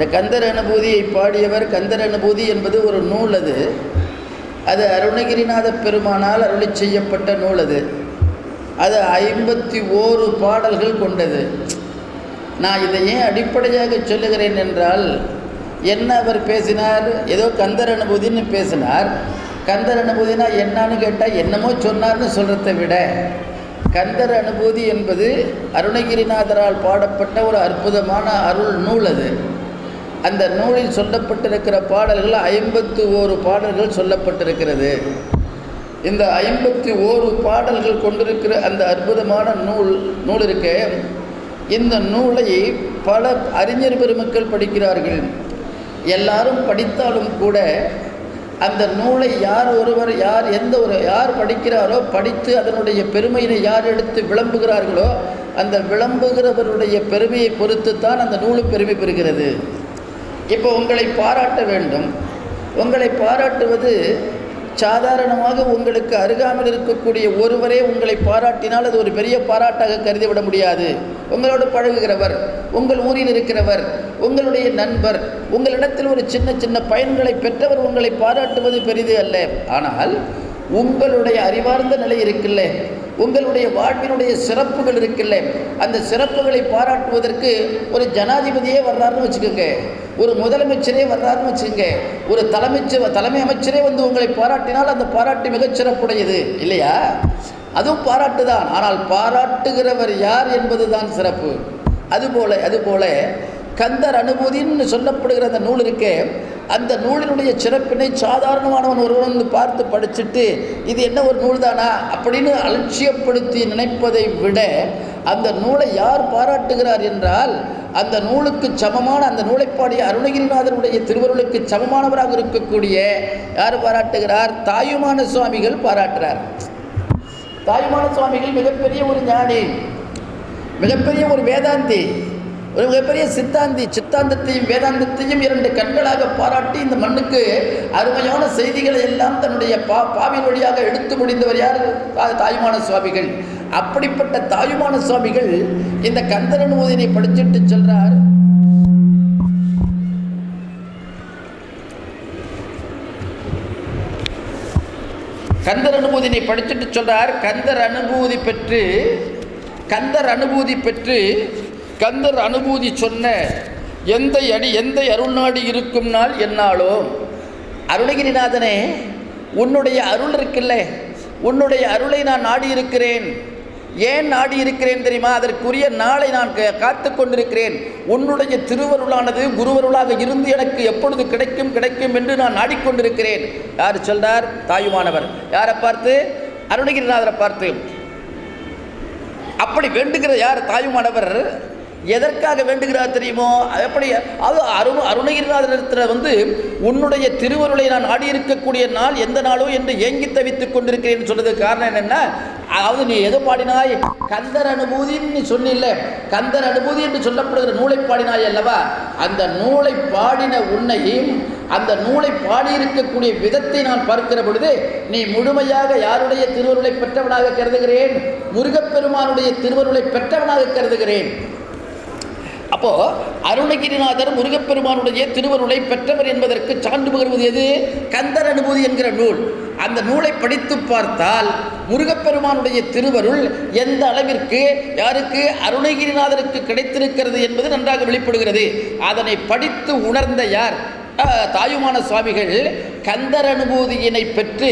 இந்த கந்தர் அனுபூதியை பாடியவர் கந்தர் அனுபூதி என்பது ஒரு நூல் அது. அது அருணகிரிநாத பெருமானால் அருளி செய்யப்பட்ட நூல் அது. அது ஐம்பத்தி ஓரு பாடல்கள் கொண்டது. நான் இதை ஏன் அடிப்படையாக சொல்லுகிறேன் என்றால் என்ன அவர் பேசினார்? ஏதோ கந்தர் அனுபூதின்னு பேசினார். கந்தர் அனுபூதினா என்னன்னு கேட்டால் என்னமோ சொன்னார்னு சொல்கிறத விட கந்தர் அனுபூதி என்பது அருணகிரிநாதரால் பாடப்பட்ட ஒரு அற்புதமான அருள் நூல் அது. அந்த நூலில் சொல்லப்பட்டிருக்கிற பாடல்கள் ஐம்பத்து ஓரு பாடல்கள் சொல்லப்பட்டிருக்கிறது. இந்த ஐம்பத்தி ஓரு பாடல்கள் கொண்டிருக்கிற அந்த அற்புதமான நூல் நூல் இருக்கே. இந்த நூலை பல அறிஞர் பெருமக்கள் படிக்கிறார்கள். எல்லாரும் படித்தாலும் கூட அந்த நூலை யார் ஒருவர் யார் எந்த ஒரு யார் படிக்கிறாரோ படித்து அதனுடைய பெருமையினை யார் எடுத்து விளம்புகிறார்களோ அந்த விளம்புகிறவருடைய பெருமையை பொறுத்து தான் அந்த நூலும் பெருமை பெறுகிறது. இப்போ உங்களை பாராட்ட வேண்டும். உங்களை பாராட்டுவது சாதாரணமாக உங்களுக்கு அருகாமல் இருக்கக்கூடிய ஒருவரே உங்களை பாராட்டினால் அது ஒரு பெரிய பாராட்டாக கருதிவிட முடியாது. உங்களோடு பழகுகிறவர் உங்கள் ஊரில் இருக்கிறவர் உங்களுடைய நண்பர் உங்களிடத்தில் ஒரு சின்ன சின்ன பயன்களை பெற்றவர் உங்களை பாராட்டுவது பெரிது அல்ல. ஆனால் உங்களுடைய அறிவார்ந்த நிலை இருக்குல்ல. உங்களுடைய வாழ்வினுடைய சிறப்புகள் இருக்குல்ல. அந்த சிறப்புகளை பாராட்டுவதற்கு ஒரு ஜனாதிபதியே வர்றாருன்னு வச்சுக்கோங்க. ஒரு முதலமைச்சரே வர்றாருன்னு வச்சுக்கோங்க. ஒரு தலைமைச்சர் தலைமை அமைச்சரே வந்து உங்களை பாராட்டினால் அந்த பாராட்டு மிகச் சிறப்புடையது இல்லையா? அதுவும் பாராட்டு தான் ஆனால் பாராட்டுகிறவர் யார் என்பது தான் சிறப்பு. அதுபோல அதுபோல கந்தர் அனுபூதின்னு சொல்லப்படுகிற அந்த நூல் இருக்கே அந்த நூலினுடைய சிறப்பினை சாதாரணமானவன் ஒருவன் வந்து பார்த்து படிச்சுட்டு இது என்ன ஒரு நூல் தானா அப்படின்னு அலட்சியப்படுத்தி நினைப்பதை விட அந்த நூலை யார் பாராட்டுகிறார் என்றால் அந்த நூலுக்கு சமமான அந்த நூலை பாடிய அருணகிரிநாதனுடைய திருவருளுக்கு சமமானவராக இருக்கக்கூடிய யார் பாராட்டுகிறார்? தாயுமான சுவாமிகள் பாராட்டுறார். தாயுமான சுவாமிகள் மிகப்பெரிய ஒரு ஞானி மிகப்பெரிய ஒரு வேதாந்தி. ஒரு மிகப்பெரிய சித்தாந்தி சித்தாந்தத்தையும் வேதாந்தத்தையும் இரண்டு கண்களாக பாராட்டி இந்த மண்ணுக்கு அருமையான செய்திகளை எல்லாம் தன்னுடைய பா பாவின் வழியாக எடுத்து முடிந்தவர் யார்? தாயுமான சுவாமிகள். அப்படிப்பட்ட தாயுமான சுவாமிகள் இந்த கந்தரன் ஊதினை படிச்சுட்டு சொல்றார். கந்தர் அனுபூதினை படிச்சுட்டு சொல்றார். கந்தர் அனுபூதி பெற்று கந்தர் அனுபூதி பெற்று கந்தர் அனுபூதி சொன்ன எந்த அடி எந்த அருள் நாடு இருக்கும் நாள் என்னாலோ? அருணகிரிநாதனே உன்னுடைய அருள் இருக்குல்ல உன்னுடைய அருளை நான் நாடி இருக்கிறேன் ஏன் நாடி இருக்கிறேன் தெரியுமா? அதற்குரிய நாளை நான் காத்து கொண்டிருக்கிறேன். உன்னுடைய திருவருளானது குருவருளாக இருந்து எனக்கு எப்பொழுது கிடைக்கும் கிடைக்கும் என்று நான் நாடிக்கொண்டிருக்கிறேன். யார் சொல்றார்? தாயுமானவர். யாரை பார்த்து? அருணகிரிநாதரை பார்த்து. அப்படி வேண்டுகிற யார்? தாயுமானவர். எதற்காக வேண்டுகிறார் தெரியுமோ? அது எப்படி? அது அரு அருணகிரிநாதத்தில் வந்து உன்னுடைய திருவருளை நான் ஆடியிருக்கக்கூடிய நாள் எந்த நாளோ என்று ஏங்கி தவித்துக் கொண்டிருக்கிறேன் சொல்றதுக்கு காரணம் என்னென்னா அதாவது நீ எது பாடினாய்? கந்தர் அனுபூதின்னு நீ சொன்னில்ல. கந்தர் அனுபூதி என்று சொல்லப்படுகிற நூலை பாடினாய் அல்லவா? அந்த நூலை பாடின உன்னையும் அந்த நூலை பாடியிருக்கக்கூடிய விதத்தை நான் பார்க்கிற பொழுது நீ முழுமையாக யாருடைய திருவருளை பெற்றவனாக கருதுகிறேன்? முருகப்பெருமானுடைய திருவருளை பெற்றவனாக கருதுகிறேன். அப்போது அருணகிரிநாதர் முருகப்பெருமானுடைய திருவருளை பெற்றவர் என்பதற்கு சான்று பகிர்வது எது? கந்தர் அனுபூதி என்கிற நூல். அந்த நூலை படித்து பார்த்தால் முருகப்பெருமானுடைய திருவருள் எந்த அளவிற்கு யாருக்கு? அருணகிரிநாதருக்கு கிடைத்திருக்கிறது என்பது நன்றாக வெளிப்படுகிறது. அதனை படித்து உணர்ந்த யார்? தாயுமான சுவாமிகள் கந்தர் அனுபூதியினை பெற்று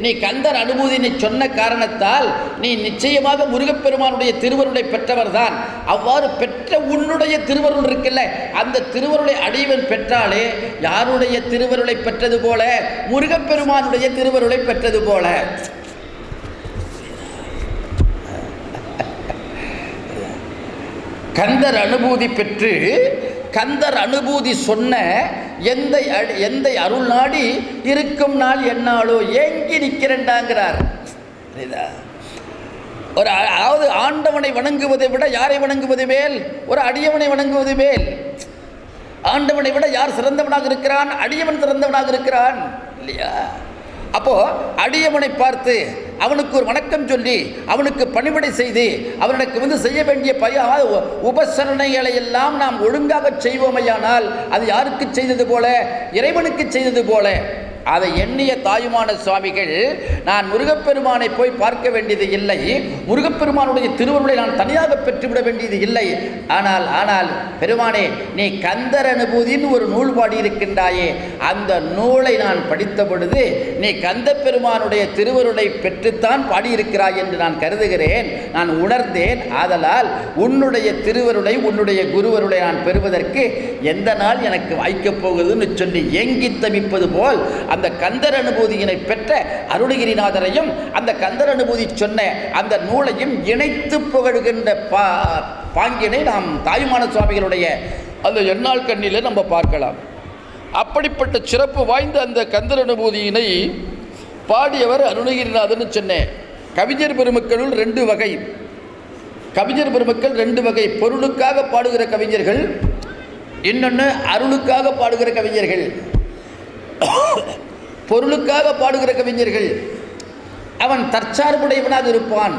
நீ கந்தர் அனுபூதியினை சொன்ன காரணத்தால் நீ நிச்சயமாக முருகப்பெருமானுடைய திருவருளை பெற்றவர்தான். அவ்வாறு பெற்ற உன்னுடைய திருவருள் இருக்குல்ல அந்த திருவருளை அடிவன் பெற்றாலே யாருடைய திருவருளை பெற்றது போல? முருகப்பெருமானுடைய திருவருளை பெற்றது போல. கந்தர் அனுபூதி பெற்று கந்தர் அனுபூதி சொன்ன எந்த அடி- எந்த அருள் நாடி இருக்கும் நாள் என்னாலோ ஏங்கி நிற்கிறேன்டாங்கிறார். புரியுதா? ஒரு அதாவது ஆண்டவனை வணங்குவதை விட யாரை வணங்குவது மேல்? ஒரு அடியவனை வணங்குவது மேல். ஆண்டவனை விட யார் சிறந்தவனாக இருக்கிறான்? அடியவன் சிறந்தவனாக இருக்கிறான். இல்லையா? அப்போ அடியவனை பார்த்து அவனுக்கு ஒரு வணக்கம் சொல்லி அவனுக்கு பணிபடை செய்து அவனுக்கு வந்து செய்ய வேண்டிய பய உபசரணைகளை எல்லாம் நாம் ஒழுங்காக செய்வோமையானால் அது யாருக்கு செய்தது போல? இறைவனுக்கு செய்தது போல. அதை எண்ணிய தாயுமான சுவாமிகள் நான் முருகப்பெருமானை போய் பார்க்க வேண்டியது இல்லை. முருகப்பெருமானுடைய திருவருளை நான் தனியாக பெற்றுவிட வேண்டியது இல்லை. ஆனால் ஆனால் பெருமானே நீ கந்தர் அனுபூதின்னு ஒரு நூல் பாடியிருக்கின்றாயே அந்த நூலை நான் படித்த பொழுது நீ கந்த பெருமானுடைய திருவருளை பெற்றுத்தான் பாடியிருக்கிறாய் என்று நான் கருதுகிறேன். நான் உணர்ந்தேன். ஆதலால் உன்னுடைய திருவருளை உன்னுடைய குருவருளை நான் பெறுவதற்கு எந்த நாள் எனக்கு வாய்க்கப் போகுதுன்னு சொல்லி ஏங்கி தவிப்பது போல் அந்த கந்தர் அனுபூதியினை பெற்ற அருணகிரிநாதரையும் அந்த கந்தர் அனுபூதி சொன்ன அந்த நூலையும் இணைத்து புகழுகின்ற பா பாங்கினை நாம் தாயுமான சுவாமிகளுடைய அந்த எண்ணாள் கண்ணில நம்ம பார்க்கலாம். அப்படிப்பட்ட சிறப்பு வாய்ந்த அந்த கந்தர் அனுபூதியினை பாடியவர் அருணகிரிநாதன் சொன்னேன் கவிஞர் பெருமக்களுள் ரெண்டு வகை. கவிஞர் பெருமக்கள் ரெண்டு வகை. பொருளுக்காக பாடுகிற கவிஞர்கள் இன்னொன்று அருளுக்காக பாடுகிற கவிஞர்கள். பொருளுக்காக பாடுகிற கவிஞர்கள். அவன் தற்சார்புடையவனாக இருப்பான்.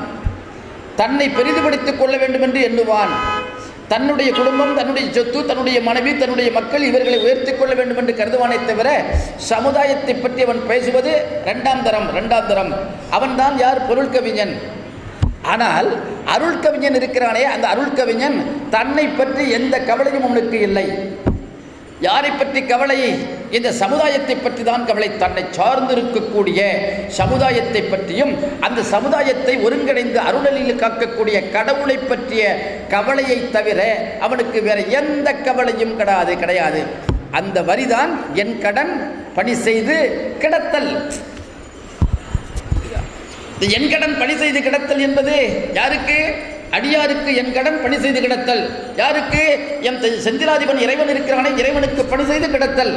தன்னை பெரிதுபடுத்திக் கொள்ள வேண்டும் என்று எண்ணுவான். தன்னுடைய குடும்பம் தன்னுடைய சொத்து தன்னுடைய மனைவி தன்னுடைய மக்கள் இவர்களை உயர்த்தி கொள்ள வேண்டும் என்று கருதுவானே தவிர சமுதாயத்தை பற்றி அவன் பேசுவது ரெண்டாம் தரம் ரெண்டாம் தரம். அவன்தான் யார்? பொருள் கவிஞன். ஆனால் அருள் கவிஞன் இருக்கிறானே அந்த அருள் கவிஞன் தன்னை பற்றி எந்த கவலையும் அவனுக்கு இல்லை. யாரை பற்றி கவலை? இந்த சமுதாயத்தை பற்றி தான் கவலை. தன்னை சார்ந்திருக்கக்கூடிய சமுதாயத்தை பற்றியும் அந்த சமுதாயத்தை ஒருங்கிணைந்து அருணலில் காக்கக்கூடிய கடவுளை பற்றிய கவலையை தவிர அவனுக்கு வேற எந்த கவலையும் கிடையாது கிடையாது. அந்த வரிதான் என் கடன் பணி செய்து கிடத்தல். இந்த என் கடன் பணி செய்து கிடத்தல் என்பது யாருக்கு? அடியாருக்கு என் கடன் பணி செய்து கிடத்தல். யாருக்கு? எம் செந்திலாதிபன் இறைவன் இருக்கிறானே இறைவனுக்கு பணி செய்து கிடத்தல்.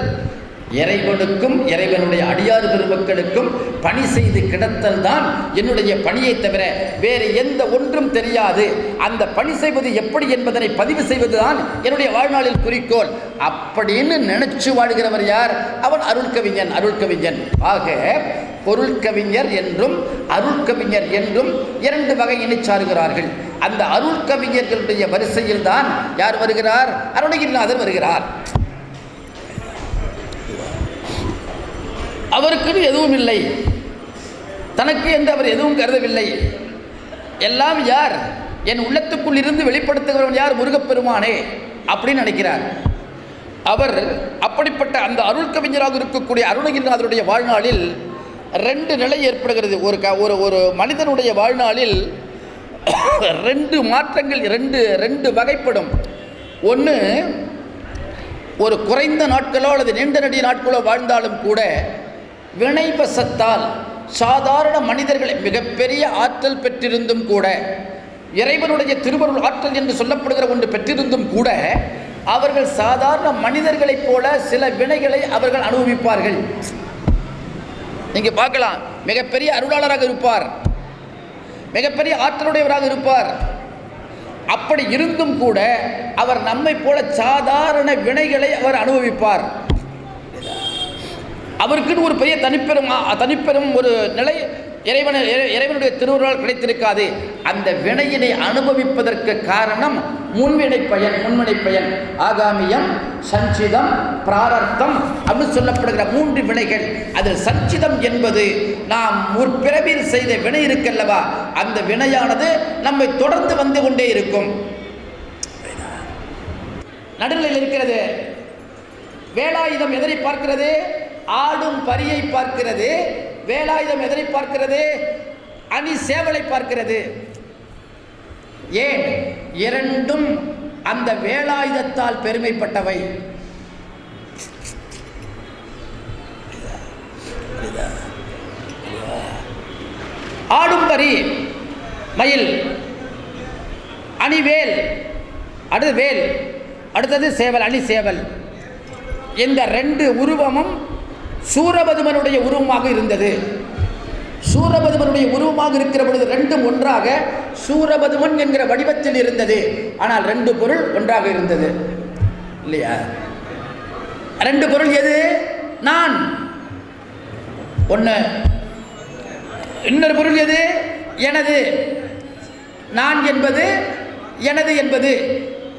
இறைவனுக்கும் இறைவனுடைய அடியாறு பெருமக்களுக்கும் பணி செய்து கிடத்தல் தான் என்னுடைய பணியை தவிர வேறு எந்த ஒன்றும் தெரியாது. அந்த பணி செய்வது எப்படி என்பதனை பதிவு செய்வது தான் என்னுடைய வாழ்நாளில் குறிக்கோள். அப்படின்னு நினைச்சு வாழ்கிறவர் யார்? அவன் அருள்கவிஞன் அருள்கவிஞன். ஆக பொருள் கவிஞர் என்றும் அருள் கவிஞர் என்றும் இரண்டு வகையினை சாருகிறார்கள். அந்த அருள் கவிஞர்களுடைய வரிசையில் தான் யார் வருகிறார்? அருணகிரிநாதர் வருகிறார். அவருக்குன்னு எதுவும் இல்லை. தனக்கு என்று அவர் எதுவும் கருதவில்லை. எல்லாம் யார்? என் உள்ளத்துக்குள் இருந்து வெளிப்படுத்துகிறவன் யார்? முருகப்பெருமானே அப்படின்னு நினைக்கிறார். அவர் அப்படிப்பட்ட அந்த அருள் கவிஞராக இருக்கக்கூடிய அருணகிரிநாதருடைய வாழ்நாளில் ரெண்டு நிலை ஏற்படுகிறது. ஒரு க ஒரு ஒரு மனிதனுடைய வாழ்நாளில் ரெண்டு மாற்றங்கள் ரெண்டு ரெண்டு வகைப்படும். ஒன்று ஒரு குறைந்த நாட்களோ அல்லது நீண்ட நடிக நாட்களோ வாழ்ந்தாலும் கூட வினைவசத்தால் சாதாரண மனிதர்களை மிகப்பெரிய ஆற்றல் பெற்றிருந்தும் கூட இறைவனுடைய திருவருள் ஆற்றல் என்று சொல்லப்படுகிற ஒன்று பெற்றிருந்தும் கூட அவர்கள் சாதாரண மனிதர்களைப் போல சில வினைகளை அவர்கள் அனுபவிப்பார்கள். நீங்கள் பார்க்கலாம். மிகப்பெரிய அருளாளராக இருப்பார். மிகப்பெரிய ஆற்றலுடையவராக இருப்பார். அப்படி இருந்தும் கூட அவர் நம்மை போல சாதாரண வினைகளை அவர் அனுபவிப்பார். அவருக்குன்னு ஒரு பெரிய தனிப்பெரும் தனிப்பெரும் ஒரு நிலை இறைவன இறை- இறைவனுடைய திருவுருளால் கிடைத்திருக்காது. அந்த வினையினை அனுபவிப்பதற்கு காரணம் முன்வினை பயன் முன்வினை பயன். ஆகாமியம் சஞ்சிதம் பிராரத்தம் அப்படின்னு சொல்லப்படுகிற மூன்று வினைகள். அதில் சஞ்சிதம் என்பது நாம் முற்பிறவில் செய்த வினை இருக்கல்லவா? அந்த வினையானது நம்மை தொடர்ந்து வந்து கொண்டே இருக்கும். நடுநிலையில் இருக்கிறது. வேலாயுதம் எதனை பார்க்கிறது? ஆடும் பரியை பார்க்கிறது. வேலாயுதம் எதனை பார்க்கிறது? அணி சேவலை பார்க்கிறது. ஏன்? இரண்டும் அந்த வேலாயுதத்தால் பெருமைப்பட்டவை. ஆடும் ஆடும்பரி மயில் அணிவேல் அடுத்து வேல் அடுத்தது சேவல் அணி சேவல். இந்த ரெண்டு உருவமும் சூரபதுமனுடைய உருவமாக இருந்தது. சூரபதுமனுடைய உருவமாக இருக்கிற பொழுது ரெண்டும் ஒன்றாக சூரபதுமன் என்கிற வடிவத்தில் இருந்தது. ஆனால் ரெண்டு பொருள் ஒன்றாக இருந்தது. இல்லையா? ரெண்டு பொருள் எது? நான். ஒன்று இன்னொரு பொருள் எது? எனது. நான் என்பது எனது என்பது.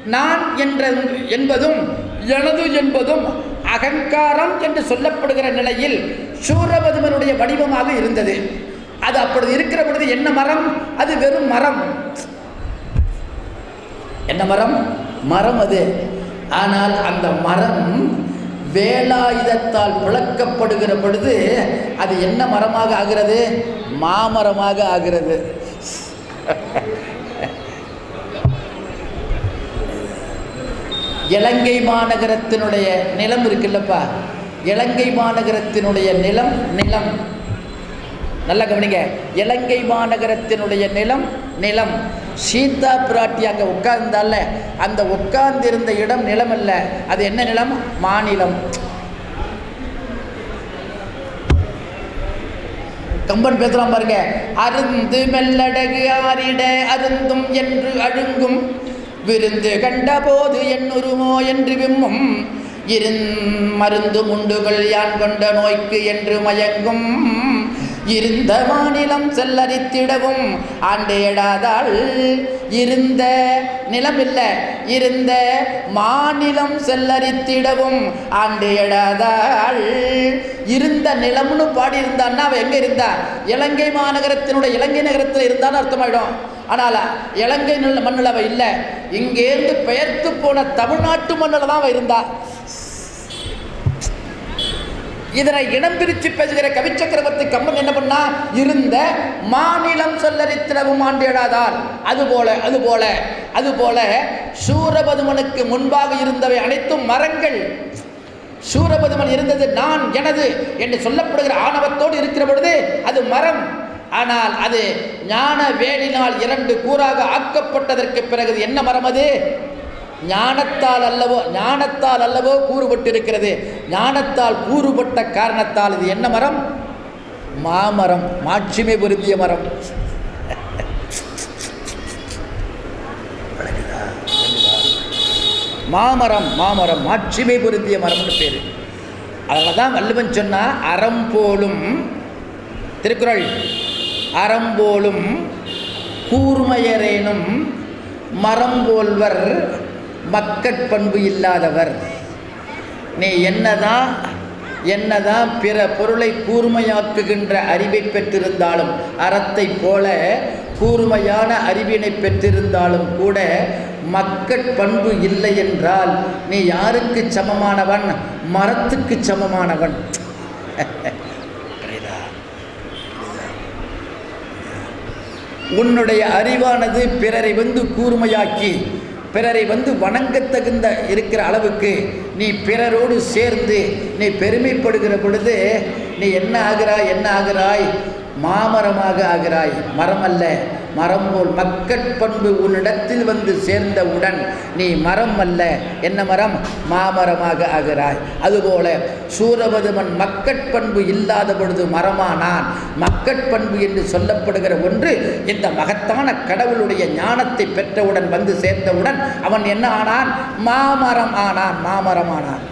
நான் என்ற என்பதும் எனது என்பதும் அகங்காரம் என்று சொல்லப்படுகிற நிலையில் சூரபதுமனுடைய வடிவமாக இருந்தது. அது அப்பொழுது இருக்கிற பொழுது என்ன மரம்? அது வெறும் மரம். என்ன மரம்? மரம் அது. ஆனால் அந்த மரம் வேலாயுதத்தால் பிளக்கப்படுகிற பொழுது அது என்ன மரமாக ஆகிறது? மாமரமாக ஆகிறது. இலங்கை மாநகரத்தினுடைய நிலம் இருக்குல்லப்பா. இலங்கை மாநகரத்தினுடைய நிலம் நிலம். நல்லா கவனிங்க. இலங்கை மாநகரத்தினுடைய நிலம் நிலம். சீதா பிராட்டி அங்கே உட்கார்ந்தால அந்த உட்கார்ந்திருந்த இடம் நிலம் அல்ல. அது என்ன நிலம்? மாநிலம். கம்பன் பேசுறான் பாருங்க. அருந்து மெல்லடகு ஆரிட அருந்தும் என்று அழுங்கும். விருந்து கண்டபோது என்னுருமோ என்று விம்மும். இருந் மருந்து முண்டுகள் யான் கொண்ட நோய்க்கு என்று மயங்கும். இருந்த மாநிலம் செல்லரித்திடவும் ஆண்டேடாதாள் இருந்த நிலம் இல்லை இருந்த மாநிலம் செல்லரித்திடவும் ஆண்டேடாதாள் இருந்த நிலம்னு பாடி இருந்தான்னா அவ எங்க இருந்தா? இலங்கை மாநகரத்தினுடைய இலங்கை நகரத்தில் இருந்தான்னு அர்த்தமாயிடும். ஆனால் இலங்கை மண்ணில் அவ இல்லை. இங்கேருந்து பெயர்த்து போன தமிழ்நாட்டு மண்ணில் தான் அவ இருந்தா. இதனை இடம் பிரித்து பேசுகிற கவிச்சக்கரவர்த்தி கம்பன் என்ன பண்ணா? இருந்த மாநிலம் சொல்லரித்திரவும் ஆண்டியடாதால் அதுபோல அதுபோல அதுபோல சூரபதுமனுக்கு முன்பாக இருந்தவை அனைத்தும் மரங்கள். சூரபதுமன் இருந்தது நான் எனது என்று சொல்லப்படுகிற ஆணவத்தோடு இருக்கிற பொழுது அது மரம். ஆனால் அது ஞான வேலினால் இரண்டு கூறாக ஆக்கப்பட்டதற்கு பிறகு என்ன மரம் அது? ஞானத்தால் அல்லவோ ஞானத்தால் அல்லவோ கூறுபட்டிருக்கிறது. ஞானத்தால் கூறுபட்ட காரணத்தால் இது என்ன மரம்? மாமரம் மாட்சிமை பொருந்திய மரம். மாமரம் மாமரம் மாட்சிமை பொருந்திய மரம்னு பேர். அதனால தான் வள்ளுவன் சொன்னால் அறம் போலும் திருக்குறள் அறம் போலும் கூர்மையரேனும் மரம் போல்வர் மக்கட்பண்பு இல்லாதவர். நீ என்னதான் என்னதான் பிற பொருளை கூர்மையாக்குகின்ற அறிவை பெற்றிருந்தாலும் அறத்தைப் போல கூர்மையான அறிவினை பெற்றிருந்தாலும் கூட மக்கட்பண்பு இல்லை என்றால் நீ யாருக்கு சமமானவன்? மரத்துக்கு சமமானவன். உன்னுடைய அறிவானது பிறரை வந்து கூர்மையாக்கி பிறரை வந்து வணங்க தகுந்த இருக்கிற அளவுக்கு நீ பிறரோடு சேர்ந்து நீ பெருமைப்படுகிற பொழுது நீ என்ன ஆகிறாய் என்ன ஆகிறாய்? மாமரமாக ஆகிறாய். மரம் அல்ல மரம் போல் மக்கட்பண்பு உன்னிடத்தில் வந்து சேர்ந்தவுடன் நீ மரம் அல்ல என்ன மரம்? மாமரமாக ஆகிறாய். அதுபோல சூரபதுமன் மக்கட்பண்பு இல்லாத பொழுது மரமானான். மக்கட்பண்பு என்று சொல்லப்படுகிற ஒன்று இந்த மகத்தான கடவுளுடைய ஞானத்தை பெற்றவுடன் வந்து சேர்ந்தவுடன் அவன் என்ன ஆனான்? மாமரம் ஆனான் மாமரம் ஆனான்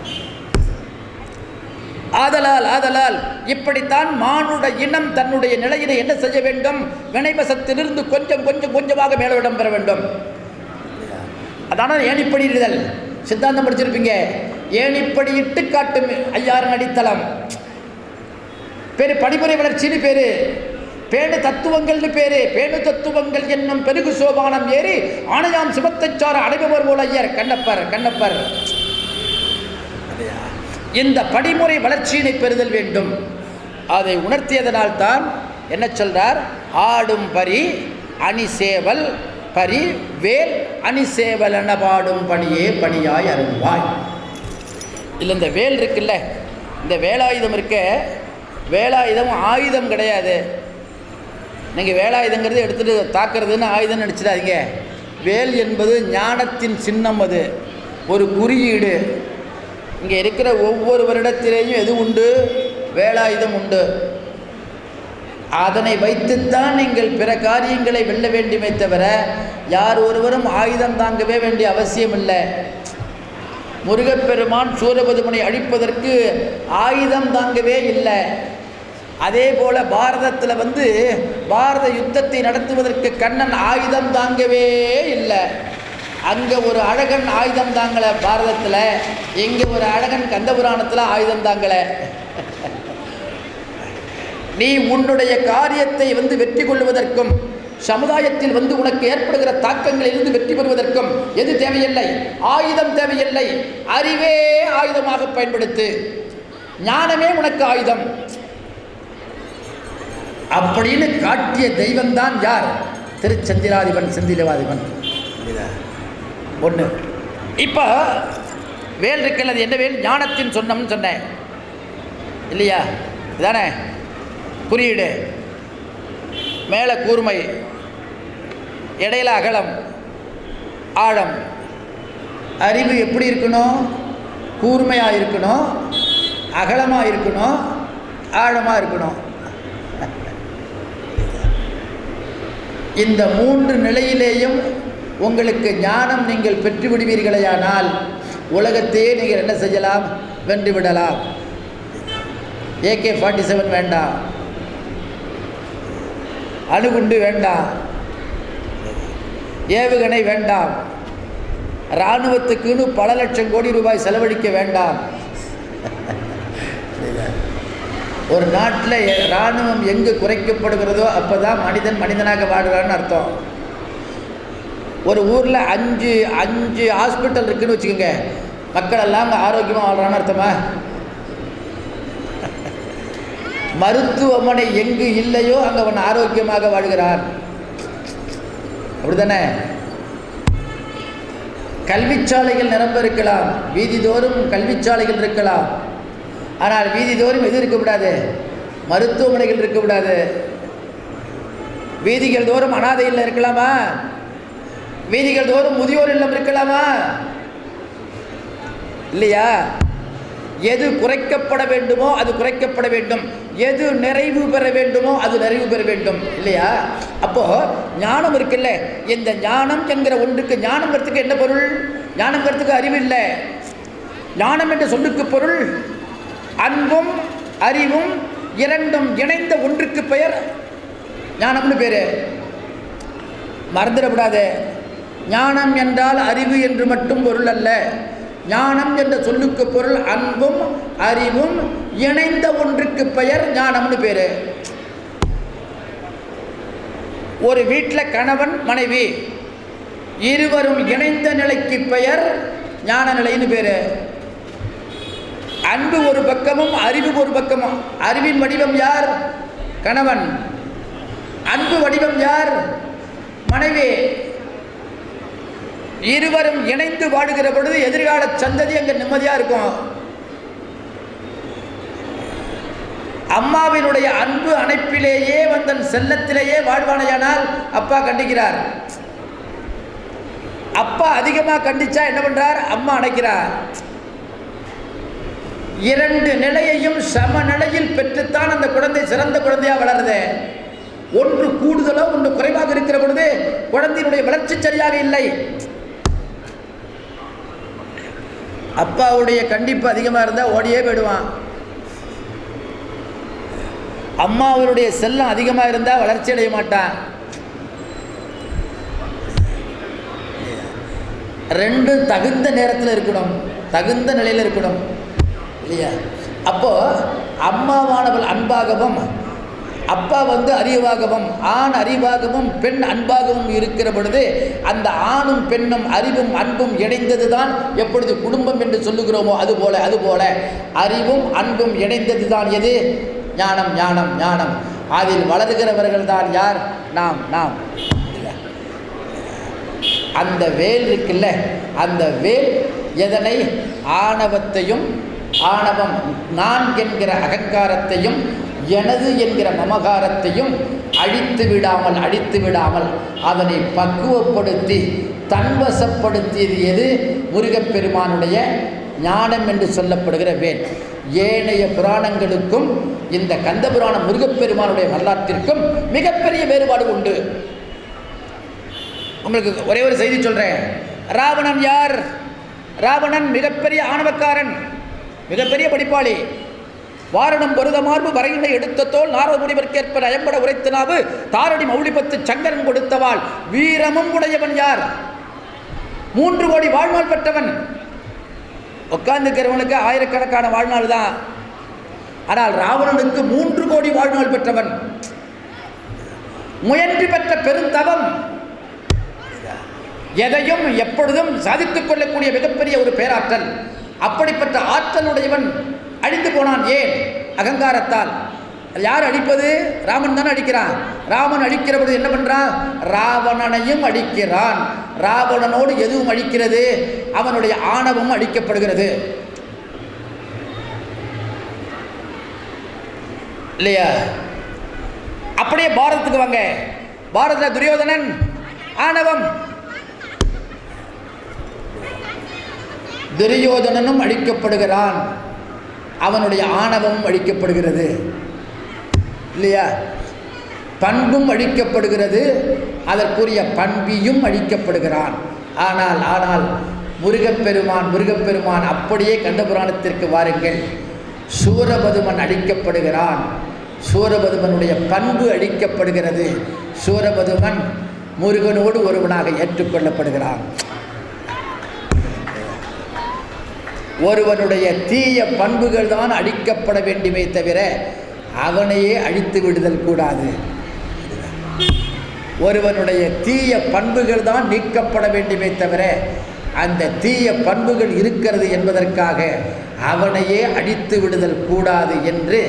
ஆதலால் ஆதலால் இப்படித்தான் மானுட இனம் தன்னுடைய நிலையினை என்ன செய்ய வேண்டும்? வினைவசத்திலிருந்து கொஞ்சம் கொஞ்சம் கொஞ்சமாக மேலவிடம் பெற வேண்டும். அதான ஏணிப்படியிடுதல். சித்தாந்தம் படிச்சிருப்பீங்க. ஏணிப்படி இட்டு காட்டும் ஐயாறு அடித்தளம். பேரு படிமுறை வளர்ச்சின்னு பேரு. பேணு தத்துவங்கள்னு பேரு. பேணு தத்துவங்கள் என்னும் பெருகு சோபானம் ஏறி ஆணையாம் சிவத்தைச்சார அடைபவர் போல ஐயர். கண்ணப்பர் கண்ணப்பர். இந்த படிமுறை வளர்ச்சியினை பெறுதல் வேண்டும். அதை உணர்த்தியதனால் தான் என்ன சொல்றார்? ஆடும் பரி அணி சேவல் பரி வேல் அணி சேவல் என பாடும் பணியே பணியாய் அருள்வாய். இல்லை இந்த வேல் இருக்குல்ல இந்த வேலாயுதம் இருக்க வேலாயுதம் ஆயுதம் கிடையாது. நீங்கள் வேலாயுதங்கிறது எடுத்துகிட்டு தாக்குறதுன்னு ஆயுதம் நினச்சிடாதீங்க. வேல் என்பது ஞானத்தின் சின்னம் அது. ஒரு குறியீடு. இங்கே இருக்கிற ஒவ்வொரு வருடத்திலேயும் எது உண்டு? வேலாயுதம் உண்டு. அதனை வைத்துத்தான் நீங்கள் பிற காரியங்களை வெல்ல வேண்டுமே தவிர யார் ஒருவரும் ஆயுதம் தாங்கவே வேண்டிய அவசியம் இல்லை. முருகப்பெருமான் சூரபதுமனை அழிப்பதற்கு ஆயுதம் தாங்கவே இல்லை. அதே போல பாரதத்தில் வந்து பாரத யுத்தத்தை நடத்துவதற்கு கண்ணன் ஆயுதம் தாங்கவே இல்லை. அங்கே ஒரு அழகன் ஆயுதம் தாங்கலை பாரதத்தில். இங்கே ஒரு அழகன் கந்தபுராணத்தில் ஆயுதம் தாங்கலை. நீ உன்னுடைய காரியத்தை வந்து வெற்றி கொள்வதற்கும் சமுதாயத்தில் வந்து உனக்கு ஏற்படுகிற தாக்கங்களிலிருந்து வெற்றி பெறுவதற்கும் எது தேவையில்லை? ஆயுதம் தேவையில்லை. அறிவே ஆயுதமாக பயன்படுத்து. ஞானமே உனக்கு ஆயுதம். அப்படின்னு காட்டிய தெய்வம்தான் யார்? திருச்சந்திராதிபன் செந்திலவாதிபன். ஒன்று இப்போ வேல் இருக்குல்ல அது என்ன வேல்? ஞானத்தின் சொன்னம்னு சொன்னேன். இல்லையா? இதானே? குறியீடு. மேலே கூர்மை. இடையில அகலம். ஆழம். அறிவு எப்படி இருக்கணும்? கூர்மையாக இருக்கணும். அகலமாக இருக்கணும். ஆழமாக இருக்கணும். இந்த மூன்று நிலையிலேயும் உங்களுக்கு ஞானம் நீங்கள் பெற்று விடுவீர்களேயானால் உலகத்தையே நீங்கள் என்ன செய்யலாம்? வென்று விடலாம் ஏகே ஃபார்ட்டி செவன் வேண்டாம். அணுகுண்டு வேண்டாம். ஏவுகணை வேண்டாம். இராணுவத்துக்குன்னு பல லட்சம் கோடி ரூபாய் செலவழிக்க வேண்டாம். ஒரு நாட்டில் இராணுவம் எங்கு குறைக்கப்படுகிறதோ அப்போ தான் மனிதன் மனிதனாக வாடுறான்னு அர்த்தம். ஒரு ஊரில் அஞ்சு அஞ்சு ஹாஸ்பிட்டல் இருக்குதுன்னு வச்சுக்கோங்க. மக்கள் எல்லாம் ஆரோக்கியமாக வாழ்கிறான்னு அர்த்தமா? மருத்துவமனை எங்கு இல்லையோ அங்கே அவன் ஆரோக்கியமாக வாழ்கிறான். அப்படிதானே கல்விச்சாலைகள் நிரம்ப இருக்கலாம். வீதிதோறும் கல்விச்சாலைகள் இருக்கலாம். ஆனால் வீதிதோறும் எது இருக்கக்கூடாது மருத்துவமனைகள் இருக்கக்கூடாது வீதிகள் தோறும் அனாதையில் இருக்கலாமா? வீதிகள் தோறும் முதியோர் இல்லம் இருக்கலாமா? இல்லையா? எது குறைக்கப்பட வேண்டுமோ அது குறைக்கப்பட வேண்டும். எது நிறைவு பெற வேண்டுமோ அது நிறைவு பெற வேண்டும். இல்லையா? அப்போ ஞானம் இருக்குல்ல. இந்த ஞானம் என்கிற ஒன்றுக்கு ஞானங்கிறதுக்கு என்ன பொருள்? ஞானங்கிறதுக்கு அறிவு இல்லை. ஞானம் என்ற சொல்லுக்கு பொருள் அன்பும் அறிவும் இரண்டும் இணைந்த ஒன்றுக்கு பெயர் ஞானம்னு பேரு. மறந்துடக்கூடாது. ஞானம் என்றால் அறிவு என்று மட்டும் பொருள் அல்ல. ஞானம் என்ற சொல்லுக்கு பொருள் அன்பும் அறிவும் இணைந்த ஒன்றுக்கு பெயர் ஞானம்னு பேர். ஒரு வீட்டில் கணவன் மனைவி இருவரும் இணைந்த நிலைக்கு பெயர் ஞான நிலைன்னு பேர். அன்பு ஒரு பக்கமும் அறிவு ஒரு பக்கமும். அறிவின் வடிவம் யார்? கணவன். அன்பு வடிவம் யார்? மனைவி. இருவரும் இணைந்து வாடுகிற பொழுது எதிர்கால சந்ததி அங்கே நிம்மதியாக இருக்கும். அம்மாவினுடைய அன்பு அணைப்பிலேயே வந்தன் செல்லத்திலேயே வாழ்வானையானால் அப்பா கண்டிக்கிறார். அப்பா அதிகமாக கண்டிச்சா என்ன பண்ணுறார் அம்மா அணைக்கிறார். இரண்டு நிலையையும் சமநிலையில் பெற்றுத்தான் அந்த குழந்தை சிறந்த குழந்தையா வளருது. ஒன்று கூடுதலோ ஒன்று குறைவாக இருக்கிற பொழுது குழந்தையினுடைய வளர்ச்சி சரியாக இல்லை. அப்பாவுடைய கண்டிப்பு அதிகமாக இருந்தால் ஓடியே போயிடுவான். அம்மாவருடைய செல்லம் அதிகமாக இருந்தால் வளர்ச்சி அடைய மாட்டான். ரெண்டும் தகுந்த நேரத்தில் இருக்கணும். தகுந்த நிலையில் இருக்கணும். இல்லையா? அப்போது அம்மாவானவள் அன்பாகவும் அப்பா வந்து அறிவாகவும் ஆண் அறிவாகவும் பெண் அன்பாகவும் இருக்கிற பொழுது அந்த ஆணும் பெண்ணும் அறிவும் அன்பும் இணைந்தது தான் எப்பொழுது குடும்பம் என்று சொல்லுகிறோமோ அதுபோல அதுபோல அறிவும் அன்பும் இணைந்தது தான் எது? ஞானம் ஞானம் ஞானம். அதில் வளர்கிறவர்கள் தான் யார்? நாம் நாம். அந்த வேல் இருக்குல்ல அந்த வேல் எதனை? ஆணவத்தையும் ஆணவம் நான் என்கிற அகங்காரத்தையும் எனது என்கிற மமகாரத்தையும் அழித்து விடாமல் அழித்து விடாமல் அதனை பக்குவப்படுத்தி தன்வசப்படுத்தியது எது? முருகப்பெருமானுடைய ஞானம் என்று சொல்லப்படுகிற வேன். ஏனைய புராணங்களுக்கும் இந்த கந்த புராணம் முருகப்பெருமானுடைய வரலாற்றிற்கும் மிகப்பெரிய வேறுபாடு உண்டு. உங்களுக்கு ஒரே ஒரு செய்தி சொல்கிறேன் ராவணன் யார்? ராவணன் மிகப்பெரிய ஆணவக்காரன் மிகப்பெரிய படிப்பாளி. வாரணம் பொருத மார்பு வரையினை எடுத்த தோல் நாரத முனிவர்க்கேற்ப நயம்பட உரைத்த தாரடி மௌலிபத்து சங்கரன் கொடுத்தவாள். வீரமும் உடையவன் யார்? மூன்று கோடி வாழ்நாள் பெற்றவன். உட்கார்ந்துக்கிறவனுக்கு ஆயிரக்கணக்கான வாழ்நாள் தான். ஆனால் ராவணனுக்கு மூன்று கோடி வாழ்நாள் பெற்றவன். முயன்று பெற்ற பெருந்தவம். எதையும் எப்பொழுதும் சாதித்துக் கொள்ளக்கூடிய மிகப்பெரிய ஒரு பேராற்றல். அப்படிப்பட்ட ஆற்றலுடையவன் அழிந்து போனான் ஏன்? அகங்காரத்தால். யார் அழிப்பது? ராமன் தானே அழிக்கிறான். ராமன் அழிக்கிற பொழுது என்ன பண்ணுறான் ராவணனையும் அழிக்கிறான். ராவணனோடு எதுவும் அழிக்கிறது? அவனுடைய ஆணவம் அழிக்கப்படுகிறது. இல்லையா? அப்படியே பாரதத்துக்கு வாங்க. பாரதில் துரியோதனன் ஆணவம். துரியோதனனும் அழிக்கப்படுகிறான். அவனுடைய ஆணவமும் அழிக்கப்படுகிறது. இல்லையா? பண்பும் அழிக்கப்படுகிறது. அதற்குரிய பண்பியும் அழிக்கப்படுகிறான். ஆனால் ஆனால் முருகப்பெருமான் முருகப்பெருமான் அப்படியே கண்டபுராணத்திற்கு வாருங்கள். சூரபதுமன் அழிக்கப்படுகிறான். சூரபதுமனுடைய பண்பு அழிக்கப்படுகிறது. சூரபதுமன் முருகனோடு ஒருவனாக ஏற்றுக்கொள்ளப்படுகிறான். ஒருவனுடைய தீய பண்புகள் தான் அழிக்கப்பட வேண்டுமே தவிர அவனையே அழித்து விடுதல் கூடாது. ஒருவனுடைய தீய பண்புகள் தான் நீக்கப்பட வேண்டுமே தவிர அந்த தீய பண்புகள் இருக்கிறது என்பதற்காக அவனையே அழித்து விடுதல் கூடாது என்று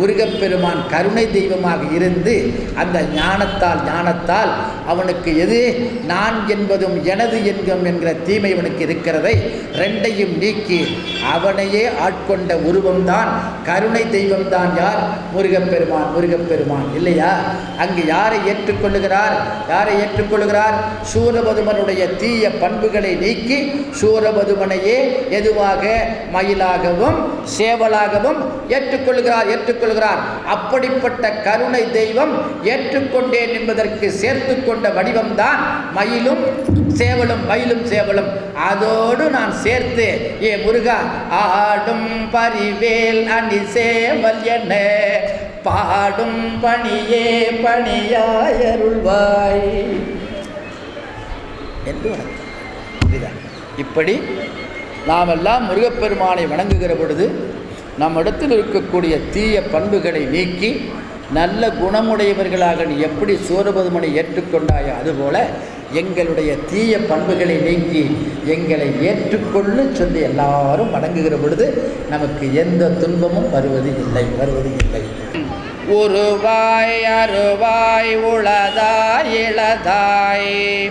முருகப்பெருமான் கருணை தெய்வமாக இருந்து அந்த ஞானத்தால் ஞானத்தால் அவனுக்கு எது? நான் என்பதும் எனது என்கும் என்கிற தீமை அவனுக்கு இருக்கிறதை ரெண்டையும் நீக்கி அவனையே ஆட்கொண்ட உருவம்தான் கருணை தெய்வம்தான் யார்? முருகப்பெருமான் முருகப்பெருமான். இல்லையா? அங்கு யாரை ஏற்றுக்கொள்ளுகிறார்? யாரை ஏற்றுக்கொள்ளுகிறார்? சூரபதுமனுடைய தீய பண்புகளை நீக்கி சூரபதுமனையே எதுவாக? மயிலாகவும் சேவலாகவும் ஏற்றுக்கொள்கிறார் ஏற்றுக்கொள் சொல்கிறார் அப்படிப்பட்ட கருணை தெய்வம் ஏற்றுக்கொண்டேன் என்பதற்கு சேர்த்து கொண்ட வடிவம்தான் மயிலும் சேவலும் மயிலும் சேவலும். அதோடு நான் சேர்த்து ஏ முருகா ஆடும் பரிவேல் அணி சேவல் என்ன பாடும் பணியே பணியாயருள்வாய் என்று வணக்கம். இதுதான் இப்படி நாமெல்லாம் முருகப்பெருமானை வணங்குகிற பொழுது நம்மிடத்தில் இருக்கக்கூடிய தீய பண்புகளை நீக்கி நல்ல குணமுடையவர்களாக நீ எப்படி சூரபதுமனை ஏற்றுக்கொண்டாயோ அதுபோல எங்களுடைய தீய பண்புகளை நீக்கி எங்களை ஏற்றுக்கொள்ளு சொல்லி எல்லாரும் வணங்குகிற பொழுது நமக்கு எந்த துன்பமும் வருவது இல்லை வருவது இல்லை. உருவாய் அருவாய் உளதாய் இளதாய்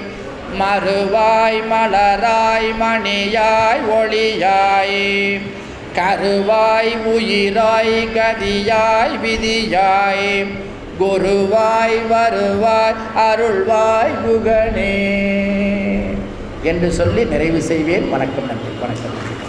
மறுவாய் மலராய் மணியாய் ஒளியாய். கருவாய் உயிராய் கதியாய் விதியாய் குருவாய் வருவாய் அருள்வாய் புகனே என்று சொல்லி நிறைவு செய்வேன். வணக்கம் நன்றி. வணக்கம்.